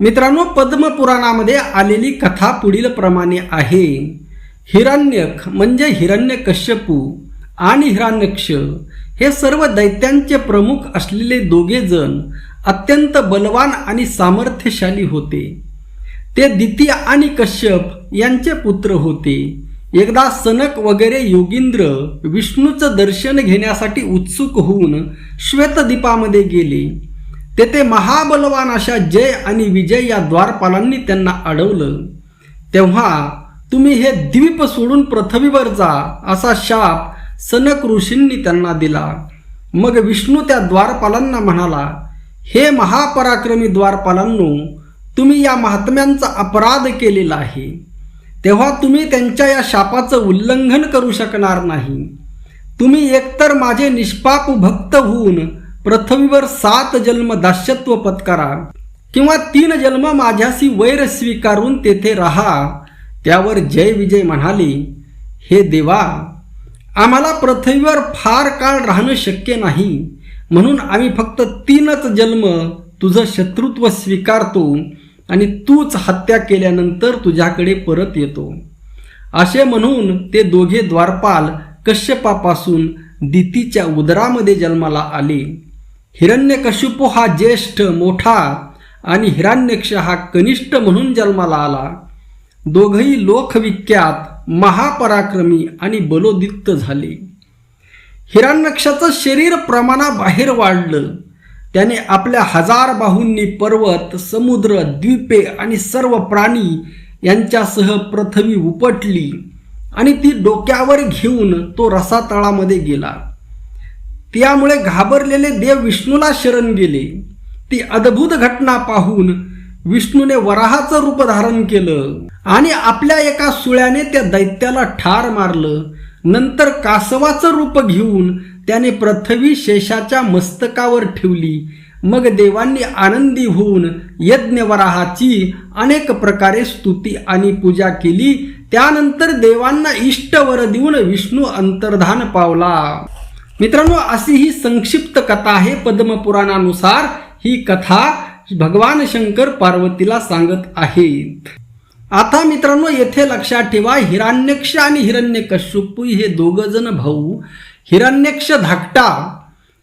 मित्रांनो पद्मपुराणामध्ये आलेली कथा पुढील प्रमाणे आहे. हिरण्यक म्हणजे हिरण्यकश्यपू आणि हिरण्यक्ष हे सर्व दैत्यांचे प्रमुख असलेले दोघे जण अत्यंत बलवान आणि सामर्थ्यशाली होते. ते दिती आणि कश्यप यांचे पुत्र होते. एकदा सनक वगैरे योगींद्र विष्णूचं दर्शन घेण्यासाठी उत्सुक होऊन श्वेतदीपामध्ये गेले. तेथे महाबलवान अशा जय आणि विजय या द्वारपालांनी त्यांना अडवलं. तेव्हा तुम्ही हे द्वीप सोडून पृथ्वीवर जा असा शाप सनक ऋषींनी त्यांना दिला. मग विष्णू त्या द्वारपालांना म्हणाला हे महापराक्रमी द्वारपालांनो तुम्ही या महात्म्यांचा अपराध केलेला आहे. तेव्हा तुम्ही त्यांच्या या शापाचं उल्लंघन करू शकणार नाही. तुम्ही एकतर माझे निष्पाप भक्त होऊन पृथ्वीवर सात जन्म दास्यत्व पत्करा किंवा तीन जन्म माझ्याशी वैर स्वीकारून तेथे राहा. त्यावर जय विजय म्हणाले हे देवा आम्हाला पृथ्वीवर फार काळ राहणं शक्य नाही. म्हणून आम्ही फक्त तीनच जन्म तुझं शत्रुत्व स्वीकारतो आणि तूच हत्या केल्यानंतर तुझ्याकडे परत येतो. असे म्हणून ते दोघे द्वारपाल कश्यपापासून दितीच्या उदरामध्ये जन्माला आले. हिरण्यकशिपू हा ज्येष्ठ मोठा आणि हिरण्यक्ष हा कनिष्ठ म्हणून जन्माला आला. दोघही लोकविख्यात महापराक्रमी आणि बलोदित्त झाले. हिरण्यक्षाचं शरीर प्रमाणाबाहेर वाढलं. त्याने आपल्या हजार बाहूंनी पर्वत समुद्र द्वीपे आणि सर्व प्राणी यांच्यासह पृथ्वी उपटली आणि ती डोक्यावर घेऊन तो रसातळामध्ये गेला. त्यामुळे घाबरलेले देव विष्णूला शरण गेले. ती अद्भुत घटना पाहून विष्णूने वराहाचं रूप धारण केलं आणि आपल्या एका सुळ्याने त्या दैत्याला ठार मारलं. नंतर कासवाचं रूप घेऊन त्याने पृथ्वी शेषाच्या मस्तकावर ठेवली. मग देवांनी आनंदी होऊन यज्ञवराहाची अनेक प्रकारे स्तुती आणि पूजा केली. त्यानंतर देवांना इष्टवर देऊन विष्णू अंतर्धान पावला. मित्रांनो अशी ही संक्षिप्त कथा आहे पद्मपुराणानुसार. ही कथा भगवान शंकर पार्वतीला सांगत आहेत. आता मित्रांनो येथे लक्षात ठेवा हिरण्यक्ष आणि हिरण्यकश्यपू हे दोघ जण भाऊ. हिरण्यक्ष धाकटा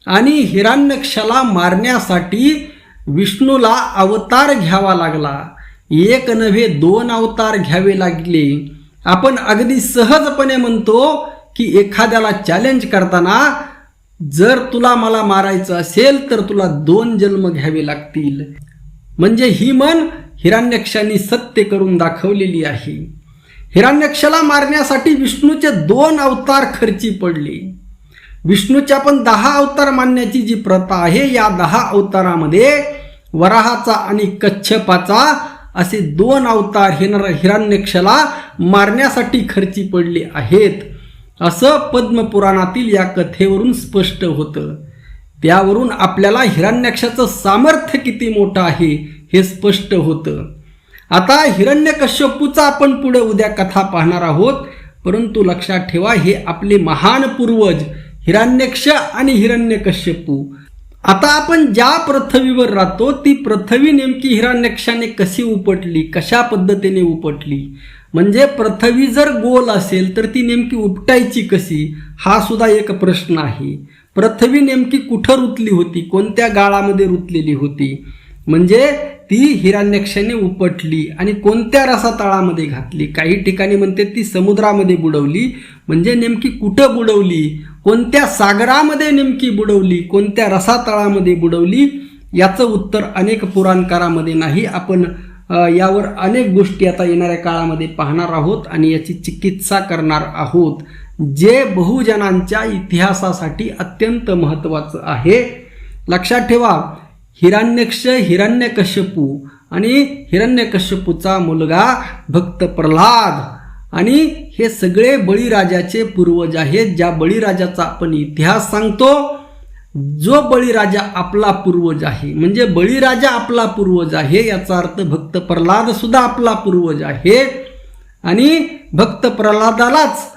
आणि हिरण्यक्षला मारण्यासाठी विष्णूला अवतार घ्यावा लागला. एक नव्हे दोन अवतार घ्यावे लागले. आपण अगदी सहजपणे म्हणतो की एखाद्याला चॅलेंज करताना जर तुला मला मारायचं असेल तर तुला दोन जन्म घ्यावे लागतील. म्हणजे ही मन हिरण्यक्षांनी सत्य करून दाखवलेली आहे. हिरण्यक्षाला मारण्यासाठी विष्णूचे दोन अवतार खर्ची पडले. विष्णूच्या पण दहा अवतार मानण्याची जी प्रथा आहे या दहा अवतारामध्ये वराहाचा आणि कच्छपाचा असे दोन अवतार हिर हिरण्यक्षला मारण्यासाठी खर्ची पडले आहेत. असं पद्मपुराणातील या कथेवरून स्पष्ट होतं. त्यावरून आपल्याला हिरण्यक्षाचं सामर्थ्य किती मोठं आहे हे स्पष्ट होतं. आता हिरण्यकश्यपूचा आपण पुढे उद्या कथा पाहणार आहोत. परंतु लक्षात ठेवा हे आपले महान पूर्वज हिरण्यक्ष आणि हिरण्यकश्यपू. आता आपण ज्या पृथ्वीवर राहतो ती पृथ्वी नेमकी हिरान्यक्षाने कशी उपटली कशा पद्धतीने उपटली? म्हणजे पृथ्वी जर गोल असेल तर ती नेमकी उपटायची कशी? हा सुद्धा एक प्रश्न आहे. पृथ्वी नेमकी कुठं रुतली होती? कोणत्या गाळामध्ये रुतलेली होती? म्हणजे ती हिरान्यक्षाने उपटली आणि कोणत्या रसातळामध्ये घातली? काही ठिकाणी म्हणते ती समुद्रामध्ये बुडवली. म्हणजे नेमकी कुठं बुडवली? कोणत्या सागरामध्ये नेमकी बुडवली कोणत्या रसातळामध्ये बुडवली याचं उत्तर अनेक पुराणकारामध्ये नाही. आपण यावर अनेक गोष्टी आता येणाऱ्या काळामध्ये पाहणार आहोत आणि याची चिकित्सा करणार आहोत. जे बहुजनांच्या इतिहासासाठी अत्यंत महत्त्वाचं आहे. लक्षात ठेवा हिरण्यक्ष हिरण्यकश्यपू आणि हिरण्यकश्यपूचा मुलगा भक्त प्रल्हाद आणि हे सगळे बळीराजाचे पूर्वज आहेत. ज्या बळीराजाचा आपण इतिहास सांगतो जो बळीराजा आपला पूर्वज आहे. म्हणजे बळीराजा आपला पूर्वज आहे याचा अर्थ भक्त प्रल्हाद सुद्धा आपला पूर्वज आहे. आणि भक्त प्रल्हादालाच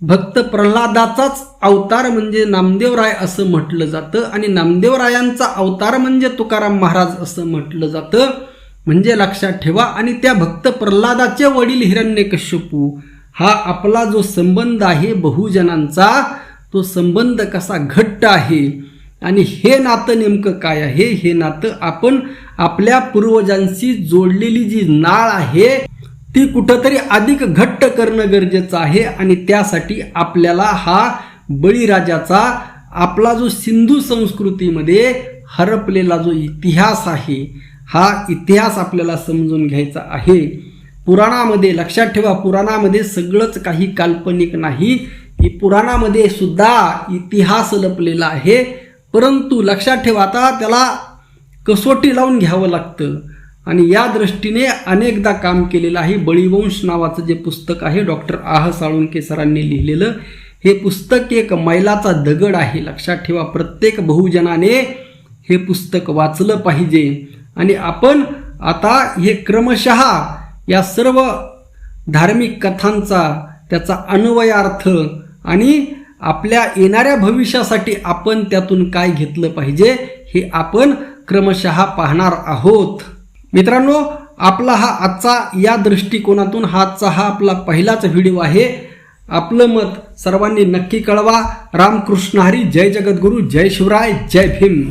भक्त प्रल्हादाचाच अवतार म्हणजे नामदेवराय असं म्हटलं जातं. आणि नामदेवरायांचा अवतार म्हणजे तुकाराम महाराज असं म्हटलं जातं. म्हणजे लक्षात ठेवा. आणि त्या भक्त प्रल्हादाचे वडील हिरण्यकश्यपू हा आपला जो संबंध आहे बहुजनांचा तो संबंध कसा घट्ट आहे? आणि हे नातं नेमकं काय आहे? हे नातं आपण आपल्या पूर्वजांशी जोडलेली जी नाळ आहे ती कुठंतरी अधिक घट्ट करणं गरजेचं आहे. आणि त्यासाठी आपल्याला हा बळीराजाचा आपला जो सिंधू संस्कृतीमध्ये हरपलेला जो इतिहास आहे हा इतिहास आपल्याला समजून घ्यायचा आहे. पुराणामध्ये लक्षात ठेवा पुराणामध्ये सगळंच काही काल्पनिक नाही. की पुराणामध्ये सुद्धा इतिहास लपलेला आहे. परंतु लक्षात ठेवा आता त्याला कसोटी लावून घ्यावं लागतं. आणि या दृष्टीने अनेकदा काम केलेलं आहे. बळीवंश नावाचं जे पुस्तक आहे डॉक्टर आह साळुंके सरांनी लिहिलेलं हे पुस्तक एक मैलाचा दगड आहे. लक्षात ठेवा प्रत्येक बहुजनाने हे पुस्तक वाचलं पाहिजे. आणि आपण आता हे क्रमशः या सर्व धार्मिक कथांचा त्याचा अन्वयार्थ आणि आपल्या येणाऱ्या भविष्यासाठी आपण त्यातून काय घेतलं पाहिजे हे आपण क्रमशः पाहणार आहोत. मित्रांनो आपला हा आजचा या दृष्टिकोनातून हा आजचा हा आपला पहिलाच व्हिडिओ आहे. आपलं मत सर्वांनी नक्की कळवा. रामकृष्ण हरी जय जगद्गुरू जय शिवराय जय भीम.